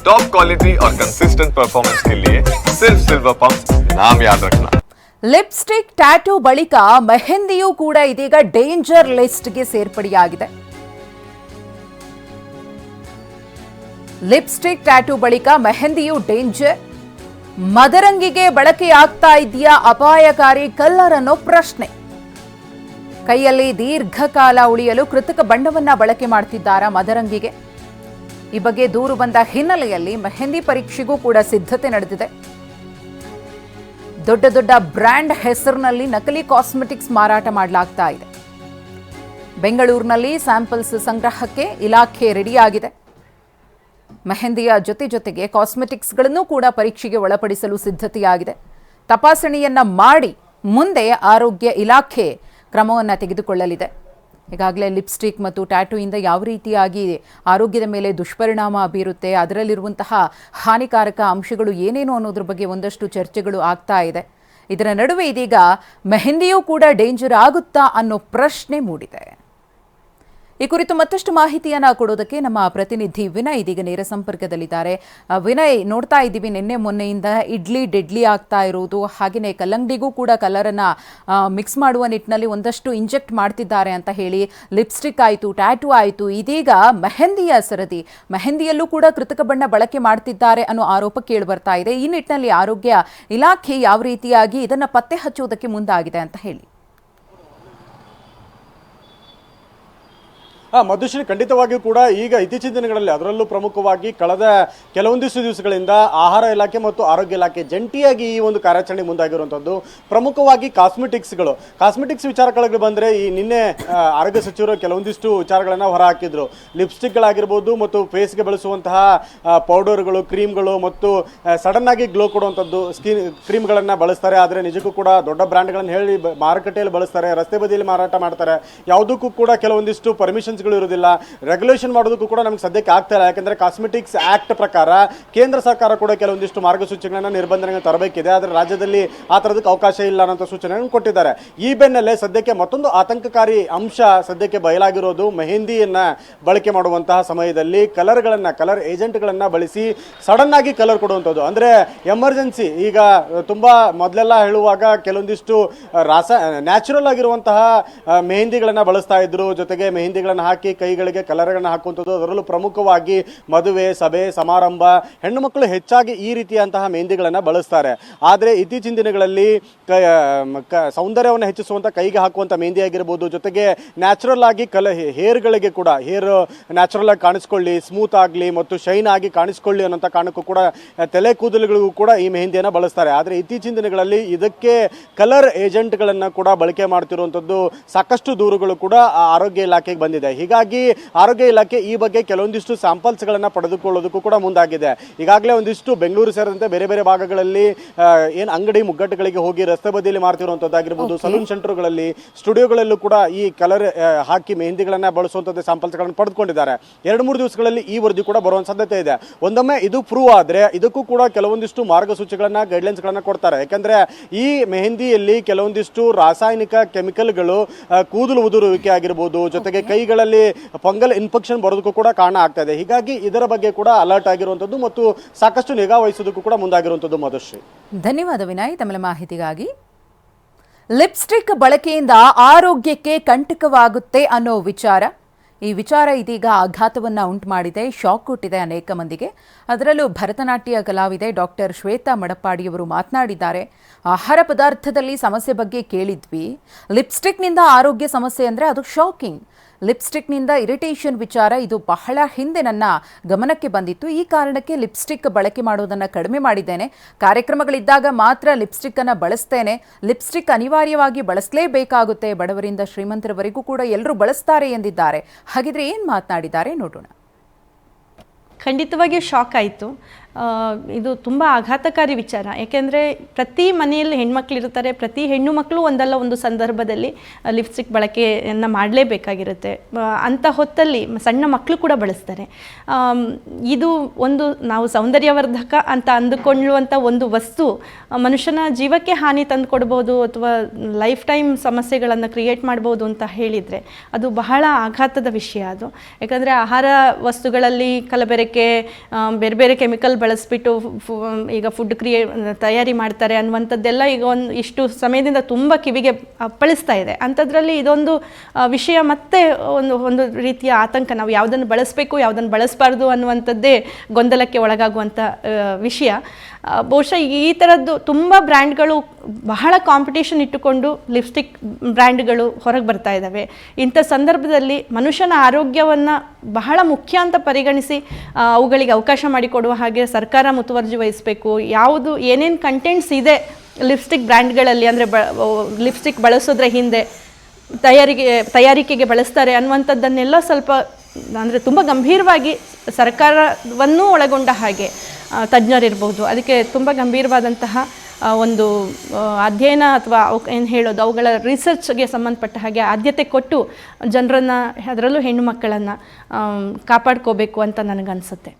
Top quality और consistent performance के लिए सिर्फ सिल्वर पंप नाम याद रखना ಲಿಪ್ಸ್ಟಿಕ್ ಟ್ಯಾಟೂ ಬಳಿಕ ಮೆಹಂದಿಯೂ ಕೂಡ ಇದೀಗ ಡೇಂಜರ್ ಲಿಸ್ಟ್ಗೆ ಸೇರ್ಪಡೆಯಾಗಿದೆ ಲಿಪ್ಸ್ಟಿಕ್ ಟ್ಯಾಟೂ ಬಳಿಕ ಮೆಹಂದಿಯು ಡೇಂಜರ್ ಮದರಂಗಿಗೆ ಬಳಕೆಯಾಗ್ತಾ ಇದೆಯಾ ಅಪಾಯಕಾರಿ ಕಲ್ಲರ್ ಅನ್ನೋ ಪ್ರಶ್ನೆ ಕೈಯಲ್ಲಿ ದೀರ್ಘಕಾಲ ಉಳಿಯಲು ಕೃತಕ ಬಣ್ಣವನ್ನ ಬಳಕೆ ಮಾಡ್ತಿದ್ದಾರಾ ಮದರಂಗಿಗೆ ಈ ಬಗ್ಗೆ ದೂರು ಬಂದ ಹಿನ್ನೆಲೆಯಲ್ಲಿ ಮೆಹಂದಿ ಪರೀಕ್ಷೆಗೂ ಕೂಡ ಸಿದ್ಧತೆ ನಡೆದಿದೆ. ದೊಡ್ಡ ದೊಡ್ಡ ಬ್ರ್ಯಾಂಡ್ ಹೆಸರಿನಲ್ಲಿ ನಕಲಿ ಕಾಸ್ಮೆಟಿಕ್ಸ್ ಮಾರಾಟ ಮಾಡಲಾಗ್ತಾ ಇದೆ. ಬೆಂಗಳೂರಿನಲ್ಲಿ ಸ್ಯಾಂಪಲ್ಸ್ ಸಂಗ್ರಹಕ್ಕೆ ಇಲಾಖೆ ರೆಡಿಯಾಗಿದೆ. ಮೆಹಂದಿಯ ಜೊತೆ ಜೊತೆಗೆ ಕಾಸ್ಮೆಟಿಕ್ಸ್ಗಳನ್ನು ಕೂಡ ಪರೀಕ್ಷೆಗೆ ಒಳಪಡಿಸಲು ಸಿದ್ಧತೆಯಾಗಿದೆ. ತಪಾಸಣೆಯನ್ನ ಮಾಡಿ ಮುಂದೆ ಆರೋಗ್ಯ ಇಲಾಖೆ ಕ್ರಮವನ್ನು ತೆಗೆದುಕೊಳ್ಳಲಿದೆ. ಈಗಾಗಲೇ ಲಿಪ್ಸ್ಟಿಕ್ ಮತ್ತು ಟ್ಯಾಟೂಯಿಂದ ಯಾವ ರೀತಿಯಾಗಿ ಆರೋಗ್ಯದ ಮೇಲೆ ದುಷ್ಪರಿಣಾಮ ಬೀರುತ್ತೆ, ಅದರಲ್ಲಿರುವಂತಹ ಹಾನಿಕಾರಕ ಅಂಶಗಳು ಏನೇನು ಅನ್ನೋದ್ರ ಬಗ್ಗೆ ಒಂದಷ್ಟು ಚರ್ಚೆಗಳು ಆಗ್ತಾ ಇದೆ. ಇದರ ನಡುವೆ ಇದೀಗ ಮೆಹಂದಿಯೂ ಕೂಡ ಡೇಂಜರ್ ಆಗುತ್ತಾ ಅನ್ನೋ ಪ್ರಶ್ನೆ ಮೂಡಿದೆ. ಈ ಕುರಿತು ಮತ್ತಷ್ಟು ಮಾಹಿತಿಯನ್ನ ಕೊಡೋದಕ್ಕೆ ನಮ್ಮ ಪ್ರತಿನಿಧಿ ವಿನಯ್ ಇದೀಗ ನೇರ ಸಂಪರ್ಕದಲ್ಲಿದ್ದಾರೆ. ವಿನಯ್, ನೋಡ್ತಾ ಇದ್ದೀವಿ, ನಿನ್ನೆ ಮೊನ್ನೆಯಿಂದ ಇಡ್ಲಿ ಡೆಡ್ಲಿ ಆಗ್ತಾ ಇರುವುದು ಹಾಗೆಯೇ ಕಲ್ಲಂಗಡಿಗೂ ಕೂಡ ಕಲರನ್ನ ಮಿಕ್ಸ್ ಮಾಡುವ ನಿಟ್ಟಿನಲ್ಲಿ ಒಂದಷ್ಟು ಇಂಜೆಕ್ಟ್ ಮಾಡ್ತಿದ್ದಾರೆ ಅಂತ ಹೇಳಿ ಲಿಪ್ಸ್ಟಿಕ್ ಆಯಿತು ಟ್ಯಾಟೂ ಆಯಿತು, ಇದೀಗ ಮೆಹಂದಿಯ ಸರದಿ, ಮೆಹಂದಿಯಲ್ಲೂ ಕೂಡ ಕೃತಕ ಬಣ್ಣ ಬಳಕೆ ಮಾಡ್ತಿದ್ದಾರೆ ಅನ್ನೋ ಆರೋಪ ಕೇಳಿ ಬರ್ತಾ ಇದೆ. ಈ ನಿಟ್ಟಿನಲ್ಲಿ ಆರೋಗ್ಯ ಇಲಾಖೆ ಯಾವ ರೀತಿಯಾಗಿ ಇದನ್ನು ಪತ್ತೆ ಹಚ್ಚುವುದಕ್ಕೆ ಮುಂದಾಗಿದೆ ಅಂತ ಹೇಳಿ. ಆ, ಮಧುಶ್ರೀ ಖಂಡಿತವಾಗಿಯೂ ಕೂಡ ಈಗ ಇತ್ತೀಚಿನ ದಿನಗಳಲ್ಲಿ ಅದರಲ್ಲೂ ಪ್ರಮುಖವಾಗಿ ಕಳೆದ ಕೆಲವೊಂದಿಷ್ಟು ದಿವಸಗಳಿಂದ ಆಹಾರ ಇಲಾಖೆ ಮತ್ತು ಆರೋಗ್ಯ ಇಲಾಖೆ ಜಂಟಿಯಾಗಿ ಈ ಒಂದು ಕಾರ್ಯಾಚರಣೆ ಮುಂದಾಗಿರುವಂಥದ್ದು. ಪ್ರಮುಖವಾಗಿ ಕಾಸ್ಮೆಟಿಕ್ಸ್ಗಳು. ಕಾಸ್ಮೆಟಿಕ್ಸ್ ವಿಚಾರಗಳಿಗೆ ಬಂದರೆ ಈ ನಿನ್ನೆ ಆರೋಗ್ಯ ಸಚಿವರು ಕೆಲವೊಂದಿಷ್ಟು ವಿಚಾರಗಳನ್ನು ಹೊರಹಾಕಿದ್ರು. ಲಿಪ್ಸ್ಟಿಕ್ಗಳಾಗಿರ್ಬೋದು ಮತ್ತು ಫೇಸ್ಗೆ ಬಳಸುವಂತಹ ಪೌಡರ್ಗಳು, ಕ್ರೀಮ್ಗಳು ಮತ್ತು ಸಡನ್ ಆಗಿ ಗ್ಲೋ ಕೊಡುವಂಥದ್ದು ಸ್ಕಿನ್, ಕ್ರೀಮ್ಗಳನ್ನು ಬಳಸ್ತಾರೆ. ಆದರೆ ನಿಜಕ್ಕೂ ಕೂಡ ದೊಡ್ಡ ಬ್ರ್ಯಾಂಡ್ಗಳನ್ನು ಹೇಳಿ ಮಾರುಕಟ್ಟೆಯಲ್ಲಿ ಬಳಸ್ತಾರೆ, ರಸ್ತೆ ಬದಿಯಲ್ಲಿ ಮಾರಾಟ ಮಾಡ್ತಾರೆ. ಯಾವುದಕ್ಕೂ ಕೂಡ ಕೆಲವೊಂದಿಷ್ಟು ಇರೋದಿಲ್ಲ. ರೆಗ್ಯುಲೇಷನ್ ಮಾಡೋದಕ್ಕೂ ಕೂಡ ನಮ್ಗೆ ಸದ್ಯಕ್ಕೆ ಆಗ್ತಾ ಇಲ್ಲ. ಯಾಕಂದ್ರೆ ಕಾಸ್ಮೆಟಿಕ್ಸ್ ಆಕ್ಟ್ ಪ್ರಕಾರ ಕೇಂದ್ರ ಸರ್ಕಾರ ಕೂಡ ಕೆಲವೊಂದಿಷ್ಟು ಮಾರ್ಗಸೂಚಿಗಳನ್ನು ನಿರ್ಬಂಧನೆಗಳನ್ನ ತರಬೇಕಿದೆ. ಆದರೆ ರಾಜ್ಯದಲ್ಲಿ ಆ ಥರದಕ್ಕೆ ಅವಕಾಶ ಇಲ್ಲ ಅನ್ನೋ ಸೂಚನೆಯನ್ನು ಕೊಟ್ಟಿದ್ದಾರೆ. ಈ ಬೆನ್ನಲ್ಲೇ ಸದ್ಯಕ್ಕೆ ಮತ್ತೊಂದು ಆತಂಕಕಾರಿ ಅಂಶ ಸದ್ಯಕ್ಕೆ ಬಯಲಾಗಿರೋದು ಮೆಹಂದಿಯನ್ನ ಬಳಕೆ ಮಾಡುವಂತಹ ಸಮಯದಲ್ಲಿ ಕಲರ್ಗಳನ್ನು, ಕಲರ್ ಏಜೆಂಟ್ಗಳನ್ನ ಬಳಸಿ ಸಡನ್ ಆಗಿ ಕಲರ್ ಕೊಡುವಂಥದ್ದು. ಅಂದ್ರೆ ಎಮರ್ಜೆನ್ಸಿ ಈಗ ತುಂಬಾ ಮೊದಲೆಲ್ಲ ಹೇಳುವಾಗ ಕೆಲವೊಂದಿಷ್ಟು ರಾಸ, ನ್ಯಾಚುರಲ್ ಆಗಿರುವಂತಹ ಮೆಹಂದಿಗಳನ್ನ ಬಳಸ್ತಾ ಇದ್ರು. ಜೊತೆಗೆ ಮೆಹಂದಿಗಳನ್ನ ಹಾಕಿ ಕೈಗಳಿಗೆ ಕಲರ್ಗಳನ್ನ ಹಾಕುವಂಥದ್ದು ಅದರಲ್ಲೂ ಪ್ರಮುಖವಾಗಿ ಮದುವೆ, ಸಭೆ, ಸಮಾರಂಭ. ಹೆಣ್ಣು ಮಕ್ಕಳು ಹೆಚ್ಚಾಗಿ ಈ ರೀತಿಯಂತಹ ಮೆಹಂದಿಗಳನ್ನ ಬಳಸ್ತಾರೆ. ಆದರೆ ಇತ್ತೀಚಿನ ದಿನಗಳಲ್ಲಿ ಕ ಸೌಂದರ್ಯವನ್ನು ಹೆಚ್ಚಿಸುವಂತ ಕೈಗೆ ಹಾಕುವಂತ ಮೆಹಂದಿ ಆಗಿರ್ಬೋದು, ಜೊತೆಗೆ ನ್ಯಾಚುರಲ್ ಆಗಿ ಕಲ ಹೇರ್ಗಳಿಗೆ ಕೂಡ, ಹೇರ್ ನ್ಯಾಚುರಲ್ ಆಗಿ ಕಾಣಿಸ್ಕೊಳ್ಳಿ ಸ್ಮೂತ್ ಆಗಲಿ ಮತ್ತು ಶೈನ್ ಆಗಿ ಕಾಣಿಸ್ಕೊಳ್ಳಿ ಅನ್ನೋಂಥ ಕಾರಣಕ್ಕೂ ಕೂಡ ತಲೆ ಕೂದಲುಗಳಿಗೂ ಕೂಡ ಈ ಮೆಹಂದಿಯನ್ನು ಬಳಸ್ತಾರೆ. ಆದರೆ ಇತ್ತೀಚಿನ ದಿನಗಳಲ್ಲಿ ಇದಕ್ಕೆ ಕಲರ್ ಏಜೆಂಟ್ಗಳನ್ನು ಕೂಡ ಬಳಕೆ ಮಾಡ್ತಿರುವಂಥದ್ದು ಸಾಕಷ್ಟು ದೂರುಗಳು ಕೂಡ ಆರೋಗ್ಯ ಇಲಾಖೆಗೆ ಬಂದಿದೆ. ಹೀಗಾಗಿ ಆರೋಗ್ಯ ಇಲಾಖೆ ಈ ಬಗ್ಗೆ ಕೆಲವೊಂದಿಷ್ಟು ಸ್ಯಾಂಪಲ್ಸ್ಗಳನ್ನು ಪಡೆದುಕೊಳ್ಳೋದಕ್ಕೂ ಕೂಡ ಮುಂದಾಗಿದೆ. ಈಗಾಗಲೇ ಒಂದಿಷ್ಟು ಬೆಂಗಳೂರು ಸೇರಿದಂತೆ ಬೇರೆ ಬೇರೆ ಭಾಗಗಳಲ್ಲಿ ಏನು ಅಂಗಡಿ ಮುಗ್ಗಟ್ಟುಗಳಿಗೆ ಹೋಗಿ ರಸ್ತೆ ಬದಿಯಲ್ಲಿ ಮಾರ್ತಿರುವಂಥದ್ದಾಗಿರ್ಬೋದು ಸಲೂನ್ ಸೆಂಟರ್ಗಳಲ್ಲಿ ಸ್ಟುಡಿಯೋಗಳಲ್ಲೂ ಕೂಡ ಈ ಕಲರ್ ಹಾಕಿ ಮೆಹಂದಿಗಳನ್ನ ಬಳಸುವಂಥದ್ದು ಸ್ಯಾಂಪಲ್ಸ್ಗಳನ್ನು ಪಡೆದುಕೊಂಡಿದ್ದಾರೆ. ಎರಡು ಮೂರು ದಿವಸಗಳಲ್ಲಿ ಈ ವರದಿ ಕೂಡ ಬರುವಂಥ ಸಾಧ್ಯತೆ ಇದೆ. ಒಂದೊಮ್ಮೆ ಇದು ಪ್ರೂವ್ ಆದ್ರೆ ಇದಕ್ಕೂ ಕೂಡ ಕೆಲವೊಂದಿಷ್ಟು ಮಾರ್ಗಸೂಚಿಗಳನ್ನು ಗೈಡ್ಲೈನ್ಸ್ಗಳನ್ನ ಕೊಡ್ತಾರೆ. ಯಾಕಂದ್ರೆ ಈ ಮೆಹಂದಿಯಲ್ಲಿ ಕೆಲವೊಂದಿಷ್ಟು ರಾಸಾಯನಿಕ ಕೆಮಿಕಲ್ಗಳು ಕೂದಲು ಉದುರುವಿಕೆ ಆಗಿರ್ಬೋದು ಜೊತೆಗೆ ಕೈಗಳಲ್ಲಿ ಫಂಗಲ್ ಇನ್ಫೆಕ್ಷನ್ ಬರೋದಕ್ಕೂ ಕೂಡ ಕಾರಣ ಆಗ್ತಾ ಇದೆ. ಹೀಗಾಗಿ ಇದರ ಬಗ್ಗೆ ಕೂಡ ಅಲರ್ಟ್ ಆಗಿರುವಂಥದ್ದು ಮತ್ತು ಸಾಕಷ್ಟು ನಿಗಾ ವಹಿಸೋದಕ್ಕೂ ಕೂಡ ಮುಂದಾಗಿರುವಂಥದ್ದು ಮಧುಶ್ರೀ. ಧನ್ಯವಾದ ವಿನಾಯ್ ತಮ್ಮ ಮಾಹಿತಿಗಾಗಿ. ಲಿಪ್ಸ್ಟಿಕ್ ಬಳಕೆಯಿಂದ ಆರೋಗ್ಯಕ್ಕೆ ಕಂಟಕವಾಗುತ್ತೆ ಅನ್ನೋ ವಿಚಾರ. ಈ ವಿಚಾರ ಇದೀಗ ಆಘಾತವನ್ನ ಉಂಟು ಮಾಡಿದೆ ಶಾಕ್ ಕೊಟ್ಟಿದೆ ಅನೇಕ ಮಂದಿಗೆ. ಅದರಲ್ಲೂ ಭರತನಾಟ್ಯ ಕಲಾವಿದೆ ಡಾಕ್ಟರ್ ಶ್ವೇತಾ ಮಡಪ್ಪಾಡಿಯವರು ಮಾತನಾಡಿದ್ದಾರೆ. ಆಹಾರ ಪದಾರ್ಥದಲ್ಲಿ ಸಮಸ್ಯೆ ಬಗ್ಗೆ ಕೇಳಿದ್ವಿ. ಲಿಪ್ಸ್ಟಿಕ್ನಿಂದ ಆರೋಗ್ಯ ಸಮಸ್ಯೆ ಅಂದರೆ ಅದು ಶಾಕಿಂಗ್ ಲಿಪ್ಸ್ಟಿಕ್ನಿಂದ ಇರಿಟೇಷನ್ ವಿಚಾರ ಇದು ಬಹಳ ಹಿಂದೆ ನನ್ನ ಗಮನಕ್ಕೆ ಬಂದಿತ್ತು. ಈ ಕಾರಣಕ್ಕೆ ಲಿಪ್ಸ್ಟಿಕ್ ಬಳಕೆ ಮಾಡೋದನ್ನು ಕಡಿಮೆ ಮಾಡಿದ್ದೇನೆ. ಕಾರ್ಯಕ್ರಮಗಳಿದ್ದಾಗ ಮಾತ್ರ ಲಿಪ್ಸ್ಟಿಕ್ ಅನ್ನು ಬಳಸ್ತೇನೆ. ಲಿಪ್ಸ್ಟಿಕ್ ಅನಿವಾರ್ಯವಾಗಿ ಬಳಸಲೇಬೇಕಾಗುತ್ತೆ. ಬಡವರಿಂದ ಶ್ರೀಮಂತರವರೆಗೂ ಕೂಡ ಎಲ್ಲರೂ ಬಳಸ್ತಾರೆ ಎಂದಿದ್ದಾರೆ. ಹಾಗಿದ್ರೆ ಏನು ಮಾತನಾಡಿದ್ದಾರೆ ನೋಡೋಣ. ಖಂಡಿತವಾಗಿಯೂ ಶಾಕ್ ಆಯಿತು. ಇದು ತುಂಬ ಆಘಾತಕಾರಿ ವಿಚಾರ. ಯಾಕೆಂದರೆ ಪ್ರತಿ ಮನೆಯಲ್ಲಿ ಹೆಣ್ಮಕ್ಳು ಇರ್ತಾರೆ ಪ್ರತಿ ಹೆಣ್ಣು ಮಕ್ಕಳು ಒಂದಲ್ಲ ಒಂದು ಸಂದರ್ಭದಲ್ಲಿ ಲಿಪ್ಸ್ಟಿಕ್ ಬಳಕೆಯನ್ನು ಮಾಡಲೇಬೇಕಾಗಿರುತ್ತೆ. ಅಂಥ ಹೊತ್ತಲ್ಲಿ ಸಣ್ಣ ಮಕ್ಕಳು ಕೂಡ ಬಳಸ್ತಾರೆ. ಇದು ಒಂದು ನಾವು ಸೌಂದರ್ಯವರ್ಧಕ ಅಂತ ಅಂದುಕೊಳ್ಳುವಂಥ ಒಂದು ವಸ್ತು ಮನುಷ್ಯನ ಜೀವಕ್ಕೆ ಹಾನಿ ತಂದು ಕೊಡ್ಬೋದು ಅಥವಾ ಲೈಫ್ ಟೈಮ್ ಸಮಸ್ಯೆಗಳನ್ನು ಕ್ರಿಯೇಟ್ ಮಾಡ್ಬೋದು ಅಂತ ಹೇಳಿದರೆ ಅದು ಬಹಳ ಆಘಾತದ ವಿಷಯ ಅದು. ಯಾಕಂದರೆ ಆಹಾರ ವಸ್ತುಗಳಲ್ಲಿ ಕಲಬೆರಕೆ ಬೇರೆ ಬೇರೆ ಕೆಮಿಕಲ್ ಬಳಸಿಬಿಟ್ಟು ಈಗ ಫುಡ್ ಕ್ರಿಯೇ, ತಯಾರಿ ಮಾಡ್ತಾರೆ ಅನ್ನುವಂಥದ್ದೆಲ್ಲ ಈಗ ಒಂದು ಇಷ್ಟು ಸಮಯದಿಂದ ತುಂಬ ಕಿವಿಗೆ ಅಪ್ಪಳಿಸ್ತಾ ಇದೆ. ಅಂಥದ್ರಲ್ಲಿ ಇದೊಂದು ವಿಷಯ ಮತ್ತೆ ಒಂದು ಒಂದು ರೀತಿಯ ಆತಂಕ. ನಾವು ಯಾವುದನ್ನು ಬಳಸಬೇಕು, ಯಾವುದನ್ನು ಬಳಸಬಾರ್ದು ಅನ್ನುವಂಥದ್ದೇ ಗೊಂದಲಕ್ಕೆ ಒಳಗಾಗುವಂಥ ವಿಷಯ. ಬಹುಶಃ ಈ ಥರದ್ದು ತುಂಬ ಬ್ರ್ಯಾಂಡ್ಗಳು ಬಹಳ ಕಾಂಪಿಟೇಷನ್ ಇಟ್ಟುಕೊಂಡು ಲಿಪ್ಸ್ಟಿಕ್ ಬ್ರ್ಯಾಂಡ್ಗಳು ಹೊರಗೆ ಬರ್ತಾ ಇದ್ದಾವೆ ಇಂಥ ಸಂದರ್ಭದಲ್ಲಿ ಮನುಷ್ಯನ ಆರೋಗ್ಯವನ್ನು ಬಹಳ ಮುಖ್ಯ ಅಂತ ಪರಿಗಣಿಸಿ ಅವುಗಳಿಗೆ ಅವಕಾಶ ಮಾಡಿಕೊಡುವ ಹಾಗೆ ಸರ್ಕಾರ ಮುತುವರ್ಜಿ ವಹಿಸಬೇಕು, ಯಾವುದು ಏನೇನು ಕಂಟೆಂಟ್ಸ್ ಇದೆ ಲಿಪ್ಸ್ಟಿಕ್ ಬ್ರ್ಯಾಂಡ್ಗಳಲ್ಲಿ ಅಂದರೆ ಬ ಲಿಪ್ಸ್ಟಿಕ್ ಬಳಸೋದ್ರ ಹಿಂದೆ ತಯಾರಿಗೆ, ತಯಾರಿಕೆಗೆ ಬಳಸ್ತಾರೆ ಅನ್ನುವಂಥದ್ದನ್ನೆಲ್ಲ ಸ್ವಲ್ಪ, ಅಂದರೆ ತುಂಬ ಗಂಭೀರವಾಗಿ ಸರ್ಕಾರವನ್ನೂ ಒಳಗೊಂಡ ಹಾಗೆ ತಜ್ಞರಿರ್ಬೋದು ಅದಕ್ಕೆ ತುಂಬ ಗಂಭೀರವಾದಂತಹ ಒಂದು ಅಧ್ಯಯನ ಅಥವಾ ಏನು ಹೇಳೋದು, ಅವುಗಳ ರಿಸರ್ಚ್ಗೆ ಸಂಬಂಧಪಟ್ಟ ಹಾಗೆ ಆದ್ಯತೆ ಕೊಟ್ಟು ಜನರನ್ನು, ಅದರಲ್ಲೂ ಹೆಣ್ಣು ಮಕ್ಕಳನ್ನು ಕಾಪಾಡ್ಕೋಬೇಕು ಅಂತ ನನಗನ್ಸುತ್ತೆ.